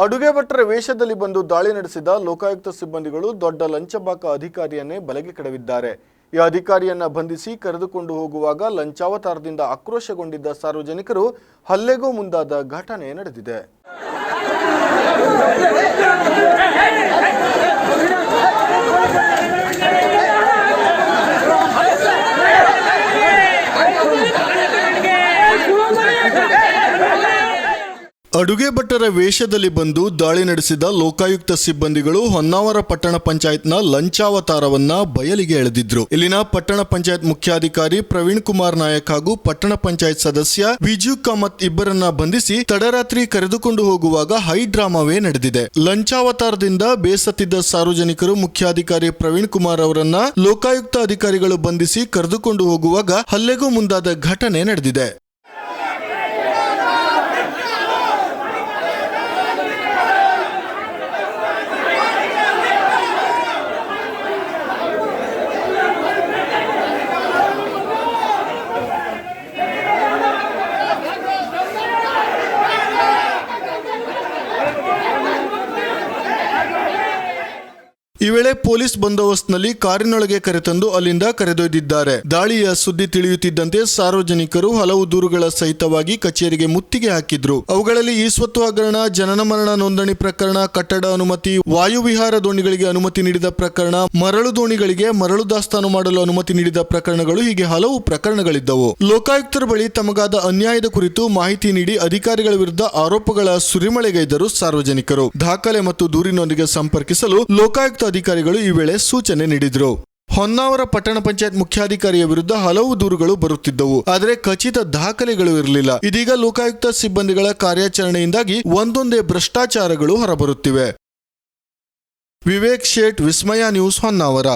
ಅಡುಗೆ ಭಟ್ಟರ ವೇಷದಲ್ಲಿ ಬಂದು ದಾಳಿ ನಡೆಸಿದ ಲೋಕಾಯುಕ್ತ ಸಿಬ್ಬಂದಿಗಳು ದೊಡ್ಡ ಲಂಚಬಾಕ ಅಧಿಕಾರಿಯನ್ನೇ ಬಲೆಗೆ ಕೆಡವಿದ್ದಾರೆ. ಈ ಅಧಿಕಾರಿಯನ್ನ ಬಂಧಿಸಿ ಕರೆದುಕೊಂಡು ಹೋಗುವಾಗ ಲಂಚಾವತಾರದಿಂದ ಆಕ್ರೋಶಗೊಂಡಿದ್ದ ಸಾರ್ವಜನಿಕರು ಹಲ್ಲೆಗೂ ಮುಂದಾದ ಘಟನೆ ನಡೆದಿದೆ. ಅಡುಗೆ ಭಟ್ಟರ ವೇಷದಲ್ಲಿ ಬಂದು ದಾಳಿ ನಡೆಸಿದ ಲೋಕಾಯುಕ್ತ ಸಿಬ್ಬಂದಿಗಳು ಹೊನ್ನಾವರ ಪಟ್ಟಣ ಪಂಚಾಯತ್ನ ಲಂಚಾವತಾರವನ್ನ ಬಯಲಿಗೆ ಎಳೆದಿದ್ರು. ಇಲ್ಲಿನ ಪಟ್ಟಣ ಪಂಚಾಯತ್ ಮುಖ್ಯಾಧಿಕಾರಿ ಪ್ರವೀಣ್ ಕುಮಾರ್ ನಾಯಕ್ ಹಾಗೂ ಪಟ್ಟಣ ಪಂಚಾಯತ್ ಸದಸ್ಯ ವಿಜು ಕಾಮತ್ ಇಬ್ಬರನ್ನ ಬಂಧಿಸಿ ತಡರಾತ್ರಿ ಕರೆದುಕೊಂಡು ಹೋಗುವಾಗ ಹೈ ಡ್ರಾಮಾವೇ ನಡೆದಿದೆ. ಲಂಚಾವತಾರದಿಂದ ಬೇಸತ್ತಿದ್ದ ಸಾರ್ವಜನಿಕರು ಮುಖ್ಯಾಧಿಕಾರಿ ಪ್ರವೀಣ್ ಕುಮಾರ್ ಅವರನ್ನ ಲೋಕಾಯುಕ್ತ ಅಧಿಕಾರಿಗಳು ಬಂಧಿಸಿ ಕರೆದುಕೊಂಡು ಹೋಗುವಾಗ ಹಲ್ಲೆಗೂ ಮುಂದಾದ ಘಟನೆ ನಡೆದಿದೆ. ಈ ವೇಳೆ ಪೊಲೀಸ್ ಬಂದೋಬಸ್ತ್ನಲ್ಲಿ ಕಾರಿನೊಳಗೆ ಕರೆತಂದು ಅಲ್ಲಿಂದ ಕರೆದೊಯ್ದಿದ್ದಾರೆ. ದಾಳಿಯ ಸುದ್ದಿ ತಿಳಿಯುತ್ತಿದ್ದಂತೆ ಸಾರ್ವಜನಿಕರು ಹಲವು ದೂರುಗಳ ಸಹಿತವಾಗಿ ಕಚೇರಿಗೆ ಮುತ್ತಿಗೆ ಹಾಕಿದ್ರು. ಅವುಗಳಲ್ಲಿ ಈ ಸ್ವತ್ತು ಹಗರಣ, ಜನನ ಮರಣ ನೋಂದಣಿ ಪ್ರಕರಣ, ಕಟ್ಟಡ ಅನುಮತಿ ವಾಯುವಿಹಾರ ದೋಣಿಗಳಿಗೆ ಅನುಮತಿ ನೀಡಿದ ಪ್ರಕರಣ, ಮರಳು ದೋಣಿಗಳಿಗೆ ಮರಳು ದಾಸ್ತಾನು ಮಾಡಲು ಅನುಮತಿ ನೀಡಿದ ಪ್ರಕರಣಗಳು ಹೀಗೆ ಹಲವು ಪ್ರಕರಣಗಳಿದ್ದವು. ಲೋಕಾಯುಕ್ತರ ಬಳಿ ತಮಗಾದ ಅನ್ಯಾಯದ ಕುರಿತು ಮಾಹಿತಿ ನೀಡಿ ಅಧಿಕಾರಿಗಳ ವಿರುದ್ಧ ಆರೋಪಗಳ ಸುರಿಮಳೆಗೈದರು ಸಾರ್ವಜನಿಕರು. ದಾಖಲೆ ಮತ್ತು ದೂರಿನೊಂದಿಗೆ ಸಂಪರ್ಕಿಸಲು ಲೋಕಾಯುಕ್ತ ಅಧಿಕಾರಿಗಳು ಈ ವೇಳೆ ಸೂಚನೆ ನೀಡಿದರು. ಹೊನ್ನಾವರ ಪಟ್ಟಣ ಪಂಚಾಯತ್ ಮುಖ್ಯಾಧಿಕಾರಿಯ ವಿರುದ್ಧ ಹಲವು ದೂರುಗಳು ಬರುತ್ತಿದ್ದವು. ಆದರೆ ಖಚಿತ ದಾಖಲೆಗಳು ಇರಲಿಲ್ಲ. ಇದೀಗ ಲೋಕಾಯುಕ್ತ ಸಿಬ್ಬಂದಿಗಳ ಕಾರ್ಯಾಚರಣೆಯಿಂದಾಗಿ ಒಂದೊಂದೇ ಭ್ರಷ್ಟಾಚಾರಗಳು ಹೊರಬರುತ್ತಿವೆ. ವಿವೇಕ್ ಶೇಟ್, ವಿಸ್ಮಯ ನ್ಯೂಸ್, ಹೊನ್ನಾವರ.